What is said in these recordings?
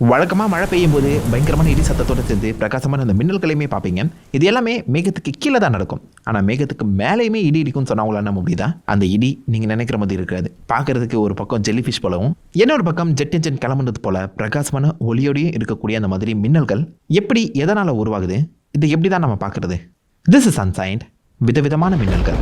வழக்கமாக மழை பெய்யும் போது பயங்கரமான இடி சத்தத்தோடு சேர்ந்து பிரகாசமான அந்த மின்னல்களையுமே பார்ப்பீங்க. இது எல்லாமே மேகத்துக்கு கீழே தான் நடக்கும். ஆனால் மேகத்துக்கு மேலேயுமே இடி இடிக்கும்னு சொன்னாங்களா நம்ம முடியுதா? அந்த இடி நீங்கள் நினைக்கிற மாதிரி இருக்காது. பார்க்கறதுக்கு ஒரு பக்கம் ஜெல்லி ஃபிஷ் போலவும் இன்னொரு பக்கம் ஜெட் இன்ஜின் கிளம்புனது போல பிரகாசமான ஒளியோடையும் இருக்கக்கூடிய அந்த மாதிரி மின்னல்கள் எப்படி எதனால் உருவாகுது? இது எப்படி தான் நம்ம பார்க்குறது? திஸ் இஸ் அன்சைன்ட் விதவிதமான மின்னல்கள்.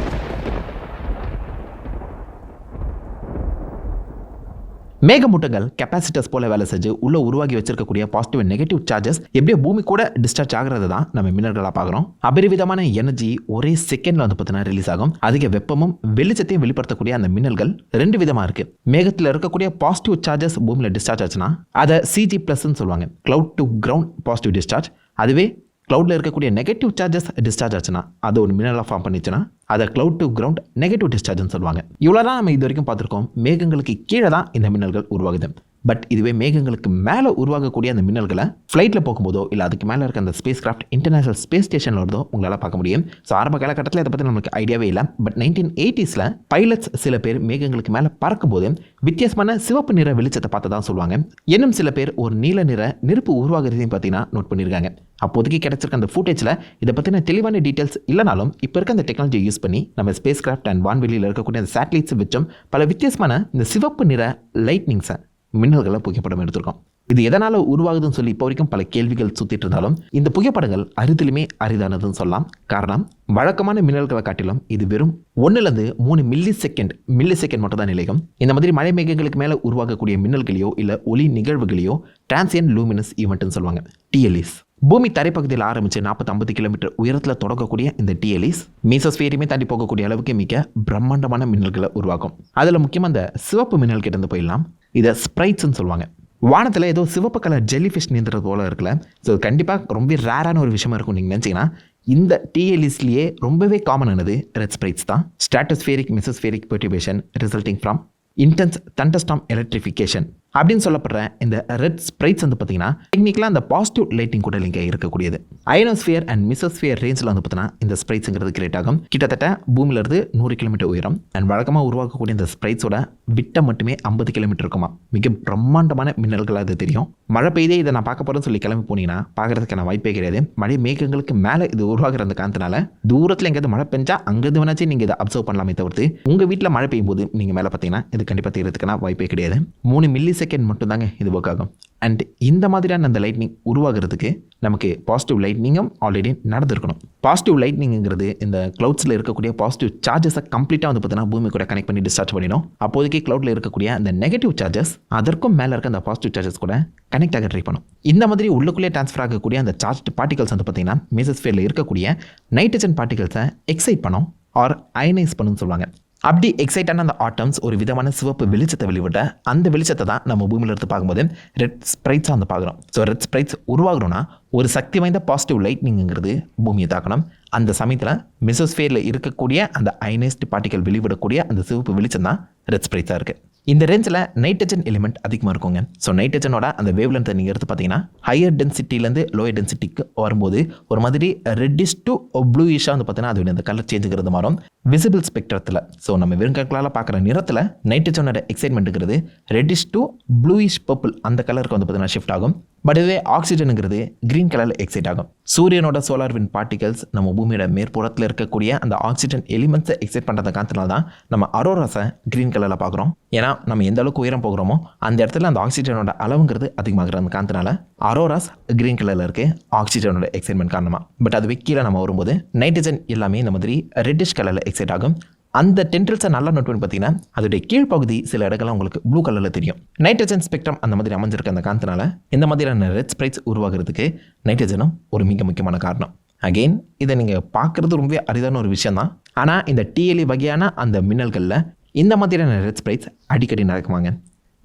மேகமூட்டங்கள் கெப்பாசிட்டர்ஸ் போல வேலை செஞ்சு உள்ள உருவாகி வச்சிருக்கக்கூடிய பாசிட்டிவ் அண்ட் நெகட்டிவ் சார்ஜஸ் எப்படியோ பூமி கூட டிஸ்சார்ஜ் ஆகிறது தான் நம்ம மின்னர்களாக பார்க்குறோம். அபரிவிதமான எனர்ஜி ஒரே செகண்டில் வந்து பார்த்தீங்கன்னா ரிலீஸ் ஆகும். அதிக வெப்பமும் வெளிச்சத்தையும் வெளிப்படுத்தக்கூடிய அந்த மின்னல்கள் ரெண்டு விதமாக இருக்கு. மேகத்தில் இருக்கக்கூடிய பாசிட்டிவ் சார்ஜஸ் பூமியில் டிஸ்சார்ஜ் ஆச்சுன்னா அதை சிஜி ப்ளஸ்ன்னு சொல்லுவாங்க. Cloud to ground positive discharge அதுவே க்ளவுடில் இருக்கக்கூடிய நெகட்டிவ் சார்ஜஸ் டிஸ்சார்ஜ் ஆச்சுன்னா அது ஒரு மினரலாக ஃபார்ம் பண்ணிச்சுன்னா அதை க்ளவுட் டு கிரவுண்ட் நெகட்டிவ் டிஸ்சார்ஜ்னு சொல்லுவாங்க. இவ்வளோ தான் நம்ம இது வரைக்கும் பார்த்துருக்கோம். மேகங்களுக்கு கீழே தான் இந்த மின்னல்கள் உருவாகுது. பட் இதுவே மேகங்களுக்கு மேலே உருவாகக்கூடிய அந்த மின்னல்களை ஃப்ளைட்டில் போகும்போதோ இல்லை அதுக்கு மேலே இருக்க அந்த ஸ்பேஸ் கிராஃப்ட் இன்டர்நேஷனல் ஸ்பேஸ் ஸ்டேஷனில் வருதோ உங்களால் பார்க்க முடியும். ஸோ ஆரம்ப காலகட்டத்தில் இதை பற்றி நமக்கு ஐடியாவே இல்லை. பட் நைன்டீன் எயிட்டிஸில் பைலட்ஸ் சில பேர் மேகங்களுக்கு மேலே பறக்கும்போது வித்தியாசமான சிவப்பு நிற வெளிச்சத்தை பார்த்து தான் சொல்லுவாங்க. இன்னும் சில பேர் ஒரு நீல நிற நெருப்பு உருவாகிறதையும் பார்த்தீங்கன்னா நோட் பண்ணியிருக்காங்க அப்போதைக்கு கிடைச்சிருக்க அந்த ஃபுட்டேஜில் இதை பற்றின தெளிவான டீட்டெயில்ஸ் இல்லைனாலும் இப்போ இருக்க அந்த டெக்னாலஜியை யூஸ் பண்ணி நம்ம ஸ்பேஸ் கிராஃப்ட் அண்ட் வான்வெளியில் இருக்கக்கூடிய அந்த சேட்டலைட்ஸ் வச்சும் பல வித்தியாசமான இந்த சிவப்பு நிற லைட்னிங்ஸை மின்னல்களை புகைப்படம் எடுத்திருக்கோம். இது எதனால் உருவாகுதுன்னு சொல்லி இப்போ வரைக்கும் பல கேள்விகள் சுற்றிட்டு இருந்தாலும் இந்த புகைப்படங்கள் அரிதிலுமே அரிதானதுன்னு சொல்லலாம். காரணம் வழக்கமான மின்னல்களை காட்டிலும் இது வெறும் ஒன்றுலேருந்து மூணு மில்லி செகண்ட் மில்லி செகண்ட் மட்டும் தான் நிலையம் இந்த மாதிரி மழை மேகங்களுக்கு மேலே உருவாகக்கூடிய மின்னல்களையோ இல்லை ஒளி நிகழ்வுகளையோ டிரான்சியன் லூமினஸ் ஈவெண்ட்னு சொல்லுவாங்க. டிஎல்இஸ் பூமி தரைப்பகுதியில் ஆரம்பித்து நாற்பத்தி ஐம்பது கிலோமீட்டர் உயரத்தில் தொடங்கக்கூடிய இந்த டிஎலிஸ் மீசஸ்பியரையுமே தாண்டி போகக்கூடிய அளவுக்கு மிக பிரம்மாண்டமான மின்னல்களை உருவாக்கும். அதில் முக்கியமாக அந்த சிவப்பு மின்னல் கிட்ட இருந்து போயிடலாம். இதை ஸ்ப்ரைட்ஸ்ன்னு சொல்லுவாங்க. வானத்தில் ஏதோ சிவப்பு கலர் ஜெல்லி ஃபிஷ் நீந்துறது போல இருக்குல்ல. ஸோ கண்டிப்பாக ரொம்ப ரேரான ஒரு விஷயமா இருக்கும் நீங்கள் நினச்சிங்கன்னா இந்த டிஎல்இஸ்லேயே ரொம்பவே காமனானது ரெட் ஸ்ப்ரைட்ஸ் தான். Stratospheric mesospheric perturbation resulting from intense thunderstorm electrification அப்படின்னு சொல்லப்படுற இந்த ரெட் ஸ்ப்ரைட்ஸ் வந்து பார்த்தீங்கன்னா டெக்னிக்கலாக அந்த பாசிட்டிவ் லைட்டிங் கூட இங்கே இருக்கக்கூடியது. அயனோஸ்பியர் அண்ட் மிசோஸ்பியர் ரேஞ்சில் வந்து பார்த்தீங்கன்னா இந்த ஸ்ப்ரைட்ஸுங்கிறது கிரியேட் ஆகும். கிட்டத்தட்ட பூமியிலிருந்து நூறு கிலோமீட்டர் உயரம் அண்ட் வழக்கமாக உருவாக்கக்கூடிய இந்த ஸ்ப்ரைட்ஸோட விட்டம் மட்டுமே ஐம்பது கிலோமீட்டர் இருக்குமா? மிக பிரம்மாண்டமான மின்னல்களாக இது தெரியும். மழை பெய்தே இதை நான் பார்க்க போகிறேன்னு சொல்லி கிளம்பி போனீங்கன்னா பார்க்கறதுக்கான வாய்ப்பே கிடையாது. மழை மேகங்களுக்கு மேலே இது உருவாகிற அந்த காரணத்தினால தூரத்தில் எங்கேயாவது மழை பெஞ்சா அங்கேருந்து வேணாச்சும் நீங்கள் இதை அப்சர்வ் பண்ணலாமே தவிர்த்து உங்கள் வீட்டில் மழை பெய்யும் போது நீங்கள் மேலே பார்த்தீங்கன்னா இது கண்டிப்பாக தெரியறதுக்கான வாய்ப்பே கிடையாது. மூணு மில்லி செகண்ட் மட்டும்தாங்க இது ஒர்க் ஆகும். அண்ட் இந்த மாதிரியான அந்த லைட்னிங் உருவாகிறதுக்கு நமக்கு பாசிட்டிவ் லைட்னிங்கும் ஆல்ரெடி நடந்திருக்கணும். பாசிட்டிவ் லைட்னிங்கிறது இந்த க்ளவுட்ஸில் இருக்கக்கூடிய பாசிட்டிவ் சார்ஜஸை கம்ப்ளீட்டாக வந்து பார்த்தீங்கன்னா பூமி கூட கனெக்ட் பண்ணி டிஸ்சார்ஜ் பண்ணிடும். அப்போதைக்கு க்ளவுடில் இருக்கக்கூடிய அந்த நெகட்டிவ் சார்ஜஸ் அதற்கும் மேலே இருக்க அந்த பாசிட்டிவ் சார்ஜஸ் கூட கனெக்ட் ஆக ட்ரை பண்ணும். இந்த மாதிரி உள்ளுக்குள்ளே ட்ரான்ஸ்ஃபர் ஆகக்கூடிய அந்த சார்ஜ் பார்ட்டிகல்ஸ் வந்து பார்த்தீங்கன்னா மேசஸ்ஃபியரில் இருக்கக்கூடிய நைட்ரஜன் பார்ட்டிகல்ஸை எக்ஸைட் பண்ணும் ஆர் அயனைஸ் பண்ணுன்னு சொல்லுவாங்க. அப்படி எக்ஸைட்டான அந்த ஆட்டம்ஸ் ஒரு விதமான சிவப்பு வெளிச்சத்தை வெளிவிட்ட அந்த வெளிச்சத்தை தான் நம்ம பூமியில் எடுத்து பார்க்கும்போது ரெட் ஸ்ப்ரைட்ஸாக வந்து பார்க்குறோம். ஸோ ரெட் ஸ்ப்ரைட்ஸ் உருவாகணும்னா ஒரு சக்தி வாய்ந்த பாசிட்டிவ் லைட்னிங்கிறது பூமியை தாக்கணும். அந்த சமயத்தில் மிசோஸ்ஃபியரில் இருக்கக்கூடிய அந்த அயனைஸ்டு பார்ட்டிகல் வெளிவிடக்கூடிய அந்த சிவப்பு வெளிச்சம் தான் ரெட் ஸ்ப்ரைட்ஸாக இருக்குது இந்த ரேஞ்சில் நைட்ரஜன் எலிமெண்ட் அதிகமாக இருக்குங்க. ஸோ நைட்ரஜனோட அந்த வேவ் லென்த்தை நீங்கள் எடுத்து பார்த்தீங்கன்னா ஹையர் டென்சிட்டிலேருந்து லோயர் டென்சிட்டிக்கு வரும்போது ஒரு மாதிரி ரெட்டிஷ் டு ப்ளூயிஷாக வந்து பார்த்தீங்கன்னா அது அந்த கலர் சேஞ்சுங்கிறது மாறும். விசிபிள் ஸ்பெக்ட்ரத்தில் ஸோ நம்ம வெறுங்கற்களால் பார்க்குற நிறத்தில் நைட்ரஜனோட எக்ஸைட்மெண்ட்டுங்கிறது ரெட்டிஷ் டு ப்ளூயிஷ் பர்பிள் அந்த கலருக்கு வந்து பார்த்தீங்கன்னா ஷிஃப்ட் ஆகும். பட் இதுவே ஆக்சிஜனுங்கிறது க்ரீன் கலரில் எக்ஸைட் ஆகும். சூரியனோட சோலார் வின் பார்ட்டிகல்ஸ் நம்ம பூமியோட மேற்புறத்தில் இருக்கக்கூடிய அந்த ஆக்சிஜன் எலிமெண்ட்ஸை எக்ஸைட் பண்ணுறத காரணத்தினால தான் நம்ம அரோராஸை க்ரீன் கலரில் பார்க்குறோம். ஏன்னா நம்ம எந்த அளவுக்கு உயரம் போகிறோமோ அந்த இடத்துல அந்த ஆக்சிஜனோட அளவுங்கிறது அதிகமாகிற அந்த காரணத்தினால அரோராஸ் க்ரீன் கலரில் இருக்குது ஆக்சிஜனோட எக்ஸைட்மெண்ட் காரணமாக பட் அது கீழே நம்ம வரும்போது நைட்ரஜன் எல்லாமே இந்த மாதிரி ரெட்டிஷ் கலரில் எக்ஸைட் ஆகும். அந்த டென்ட்ரல்ஸை நல்லா நோட் பண்ணி பார்த்தீங்கன்னா அதோடைய கீழ்ப்பகுதி சில இடங்கள்லாம் உங்களுக்கு ப்ளூ கலரில் தெரியும். நைட்ரஜன் ஸ்பெக்ட்ரம் அந்த மாதிரி அமைஞ்சிருக்க அந்த காரணத்தினால இந்த மாதிரியான ரெட் ஸ்ப்ரைட்ஸ் உருவாகிறதுக்கு நைட்ரஜனும் ஒரு மிக முக்கியமான காரணம். அகெயின் இதை நீங்கள் பார்க்குறது ரொம்பவே அரிதான ஒரு விஷயம் தான் ஆனால் இந்த டிஎல்இ வகையான அந்த மின்னல்களில் இந்த மாதிரியான ரெட் ஸ்ப்ரைட்ஸ் அடிக்கடி நடக்குவாங்க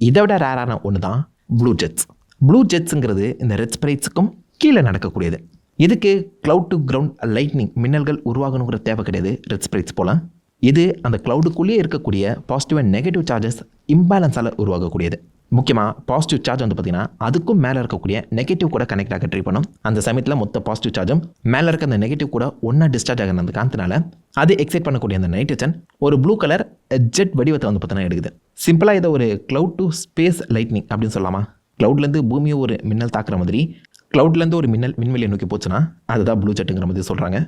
இதை விட ரேரான ஒன்று தான் ப்ளூ ஜெட்ஸ் ப்ளூ ஜெட்ஸுங்கிறது இந்த ரெட் ஸ்ப்ரைட்ஸுக்கும் கீழே நடக்கக்கூடியது. இதுக்கு க்ளவுட் டு கிரவுண்ட் லைட்னிங் மின்னல்கள் உருவாகணுங்கிற தேவை கிடையாது ரெட் ஸ்ப்ரைட்ஸ் போல். இது அந்த க்ளவுடுக்குள்ளேயே இருக்கக்கூடிய பாசிட்டிவ் அண்ட் நெகட்டிவ் சார்ஜஸ் இம்பேலன்ஸால் உருவாகக்கூடியது முக்கியமாக பாசிட்டிவ் சார்ஜ் வந்து பார்த்திங்கன்னா அதுக்கும் மேலே இருக்கக்கூடிய நெகட்டிவ் கூட கனெக்ட் ஆக ட்ரை பண்ணும். அந்த சமயத்தில் மொத்த பாசிட்டிவ் சார்ஜும் மேலே இருக்க அந்த நெகட்டிவ் கூட ஒன்றா டிஸ்சார்ஜ் ஆகிற அந்த காரணத்தினால அது எக்ஸைட் பண்ணக்கூடிய அந்த நைட்ரஜன் ஒரு ப்ளூ கலர் ஜெட் வடிவத்தை வந்து பார்த்தீங்கன்னா எடுக்குது. சிம்பிளாக இதை ஒரு க்ளவுட் டு ஸ்பேஸ் லைட்னிங் அப்படின்னு சொல்லலாமா? க்ளவுட்லேருந்து பூமியை ஒரு மின்னல் தாக்குற மாதிரி க்ளவுட்லேருந்து ஒரு மின்னல் விண்வெளியை நோக்கி போச்சுன்னா அதுதான் ப்ளூ ஜெட்டுங்கிற மாதிரி சொல்கிறாங்க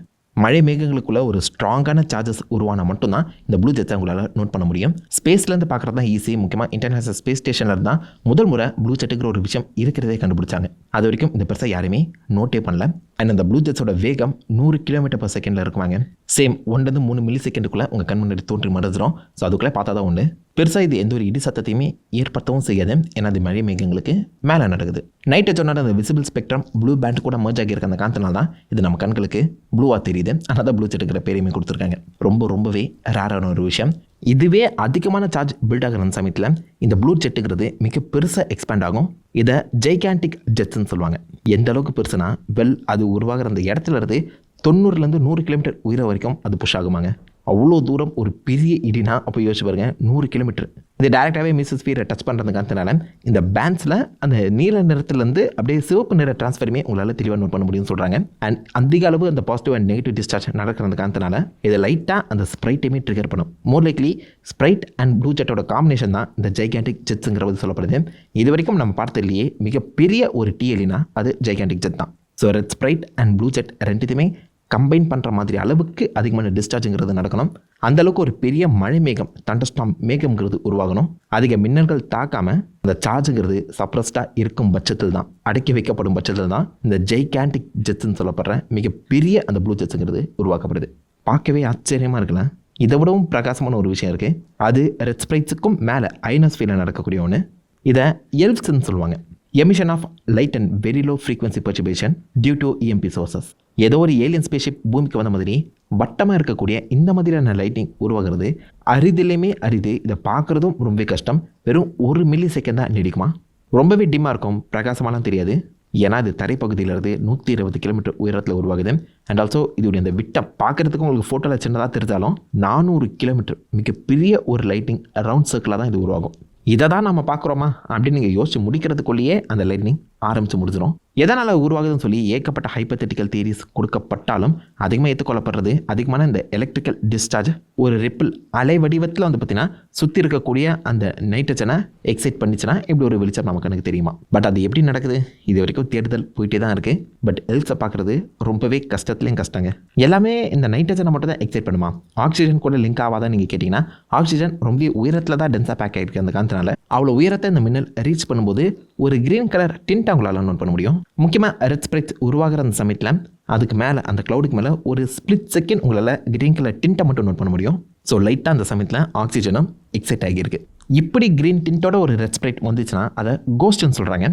மழை மேகங்களுக்குள்ள ஒரு ஸ்ட்ராங்கான சார்ஜஸ் உருவானா மட்டும்தான் இந்த ப்ளூ ஜெட்ஸை உங்களால் நோட் பண்ண முடியும். ஸ்பேஸ்லேருந்து பார்க்குறது தான் ஈஸி முக்கியமாக இன்டர்நேஷனல் ஸ்பேஸ் ஸ்டேஷனில் தான் முதல் முறை ப்ளூ ஜெட்டுங்கிற ஒரு விஷயம் இருக்கிறதே கண்டுபிடிச்சாங்க. அது வரைக்கும் இந்த பெருசாக யாருமே நோட்டே பண்ணல. அண்ட் அந்த ப்ளூ ஜெட்ஸோட வேகம் நூறு கிலோமீட்டர் பர் செகண்டில் இருக்குவாங்க சேம் ஒன்றுலேருந்து மூணு மில்லி செகண்டுக்குள்ளே உங்கள் கண் முன்னாடி தோன்றி மறைஞ்சிரும். ஸோ அதுக்குள்ளே பார்த்தா தான் ஒன்று பெருசாக இது எந்த ஒரு இடி சத்தத்தையுமே ஏற்படுத்தவும் செய்யாது. ஏன்னா அது மழை மேகங்களுக்கு மேலே நடக்குது. நைட்டை சொன்னால் அந்த விசிபிள் ஸ்பெக்ட்ரம் ப்ளூ பேண்ட் கூட மர்ஜ் ஆகியிருக்க அந்த காந்தனால தான் இது நம்ம கண்களுக்கு ப்ளூவாக தெரியுது. ஆனால் தான் ப்ளூ செட்டுக்கிற பேரையுமே கொடுத்துருக்காங்க. ரொம்ப ரொம்பவே ரேரான ஒரு விஷயம். இதுவே அதிகமான சார்ஜ் பில்ட் ஆகிற அந்த சமயத்தில் இந்த ப்ளூ ஜெட்டுங்கிறது மிக பெருசாக எக்ஸ்பேண்ட் ஆகும். இதை ஜெய்காண்டிக் ஜெட்ஸ்ன்னு சொல்லுவாங்க. எந்த அளவுக்கு பெருசுனா வெல் அது உருவாகிற அந்த இடத்துல இருந்து தொண்ணூறுலேருந்து நூறு கிலோமீட்டர் உயிரை வரைக்கும் அது புஷ் ஆகுமாங்க. அவ்வளோ தூரம் ஒரு பெரிய இடினா அப்போ யோசிச்சு பாருங்க நூறு கிலோமீட்டர் இது டேரெக்டாகவே மிஸ்ஸஸ் ஸ்பீரை டச் பண்ணுறதுக்காகனால இந்த பேண்ட்ஸில் அந்த நீல நிறத்துலேருந்து அப்படியே சிவப்பு நிற டிரான்ஸ்ஃபருமே உங்களால் தெளிவாக நோட் பண்ண முடியும்னு சொல்கிறாங்க அண்ட் அதிக அளவு அந்த பாசிட்டிவ் அண்ட் நெகட்டிவ் டிஸ்சார்ஜ் நடக்கிறதுக்காகனால இது லைட்டாக அந்த ஸ்ப்ரைட்டையுமே ட்ரிகர் பண்ணும். More likely sprite and blue ஜெட்டோட combination தான் இந்த ஜைகாண்டிக் ஜெட்ஸுங்கிறது சொல்லப்படுது. இது வரைக்கும் நம்ம பார்த்ததுலேயே மிகப்பெரிய ஒரு டிஎலினா அது ஜைகாண்டிக் ஜெட் தான். So red sprite and blue jet ரெண்டுத்துமே combine பண்ணுற மாதிரி அளவுக்கு அதிகமான டிஸ்சார்ஜுங்கிறது நடக்கணும். அந்தளவுக்கு ஒரு பெரிய மழை மேகம் தண்டஸ்டாம் மேகம்ங்கிறது உருவாகணும். அதிக மின்னல்கள் தாக்காம அந்த சார்ஜுங்கிறது சப்ரஸ்டாக இருக்கும் பட்சத்தில் தான் அடக்கி வைக்கப்படும் பட்சத்தில் தான் இந்த ஜெய்காண்டிக் ஜெட்ஸ்ன்னு சொல்லப்படுற மிகப்பெரிய அந்த ப்ளூ ஜெட்ஸுங்கிறது உருவாக்கப்படுது. பார்க்கவே ஆச்சரியமாக இருக்கல இதை விடவும் பிரகாசமான ஒரு விஷயம் இருக்குது அது ரெட் ஸ்ப்ரைட்ஸுக்கும் மேலே ஐனஸ்ஃபியரில் நடக்கக்கூடிய ஒன்று இதை எல்ஃப்ஸ்ன்னு சொல்லுவாங்க. Emission of light and very low frequency perturbation due to EMP sources ஏதோ ஒரு ஏலியன் ஸ்பேஷிப் பூமிக்கு வந்த மாதிரி வட்டமாக இருக்கக்கூடிய இந்த மாதிரியான லைட்டிங் உருவாகிறது. அரிதிலையுமே அரிது. இதை பார்க்குறதும் ரொம்பவே கஷ்டம். வெறும் ஒரு மில்லி செகண்ட் தான் நீடிக்குமா? ரொம்பவே டிம்மாக இருக்கும். பிரகாசமாலாம் தெரியாது. ஏன்னா இது தரைப்பகுதியிலிருந்து நூற்றி இருபது கிலோமீட்டர் உயரத்தில் உருவாகுது. அண்ட் ஆல்சோ இதோடைய அந்த விட்டம் பார்க்குறதுக்கு உங்களுக்கு ஃபோட்டோவில் சின்னதாக தெரிஞ்சாலும் நானூறு கிலோமீட்டர் மிகப்பெரிய ஒரு லைட்டிங் ரவுண்ட் சர்க்கிளாக தான் இது உருவாகும். இதை தான் நம்ம பார்க்குறோமா? அப்படின்னு நீங்கள் யோசிச்சு முடிக்கிறதுக்குள்ளேயே அந்த லைட்னிங் ஆரம்பித்து முடிஞ்சிடும் எதனால் உருவாகுதுன்னு சொல்லி ஏகப்பட்ட ஹைப்பத்தட்டிக்கல் தியரிஸ் கொடுக்கப்பட்டாலும் அதிகமாக ஏற்றுக்கொள்ளப்படுறது அதிகமான இந்த எலக்ட்ரிக்கல் டிஸ்சார்ஜ் ஒரு ரிப்பிள் அலை வடிவத்தில் வந்து பார்த்தீங்கன்னா சுற்றி இருக்கக்கூடிய அந்த நைட்ரஜனை எக்ஸைட் பண்ணிச்சுன்னா இப்படி ஒரு வெளிச்சம் நமக்கு எனக்கு தெரியுமா? பட் அது எப்படி நடக்குது? இது வரைக்கும் தேடுதல் போயிட்டே தான் இருக்குது பட் எல்ஸை பார்க்குறது ரொம்பவே கஷ்டத்துலேயும் கஷ்டங்க. எல்லாமே இந்த நைட்ரஜனை மட்டும் தான் எக்ஸைட் பண்ணுமா? ஆக்சிஜன் கூட லிங்க் ஆகாதான் நீங்கள் கேட்டிங்கன்னா ஆக்சிஜன் ரொம்ப உயரத்தில் தான் டென்ஸாக பேக் ஆகிருக்கு அந்த காரணத்தினால. அவ்வளோ உயரத்தை இந்த மின்னல் ரீச் பண்ணும்போது ஒரு கிரீன் கலர் டின்ட் அவங்களால நோட் பண்ண முடியும். முக்கியமாக ரெட் ஸ்ப்ரைட்ஸ் உருவாகிற அந்த சமயத்தில் அதுக்கு மேலே அந்த க்ளவுடுக்கு மேலே ஒரு ஸ்பிளிட் செகண்ட் உங்களால் கிரீன் கலர் டிண்ட்டை மட்டும் நோட் பண்ண முடியும். ஸோ லைட்டாக அந்த சமயத்தில் ஆக்சிஜனும் எக்ஸைட் ஆகியிருக்கு. இப்படி க்ரீன் டின்ட்டோட ஒரு ரெட் ஸ்ப்ரைட் வந்துச்சுன்னா அதை கோஸ்ட்னு சொல்கிறாங்க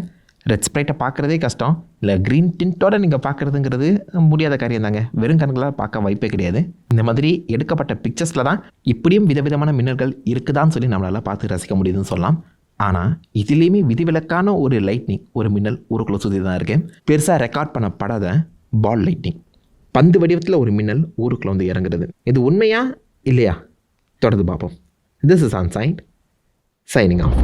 ரெட் ஸ்ப்ரைட்டை பார்க்குறதே கஷ்டம். இல்லை க்ரீன் டின்ட்டோட நீங்கள் பார்க்குறதுங்கிறது முடியாத காரியம் தாங்க. வெறும் கண்களால் பார்க்க வாய்ப்பே கிடையாது. இந்த மாதிரி எடுக்கப்பட்ட பிக்சர்ஸில் தான் இப்படியும் விதவிதமான மின்னல்கள் இருக்குதான்னு சொல்லி நம்மளால் பார்த்து ரசிக்க முடியுதுன்னு சொல்லலாம். ஆனால் இதுலேயுமே விதிவிலக்கான ஒரு லைட்னிங் ஒரு மின்னல் ஊருக்குள்ளே சுற்றி தான் இருக்குது பெருசாக ரெக்கார்ட் பண்ணப்படாத பால் லைட்னிங் பந்து வடிவத்தில் ஒரு மின்னல் ஊருக்குள்ளே வந்து இறங்குறது. இது உண்மையா இல்லையா? தொடர்ந்து பார்ப்போம். This is on sign signing off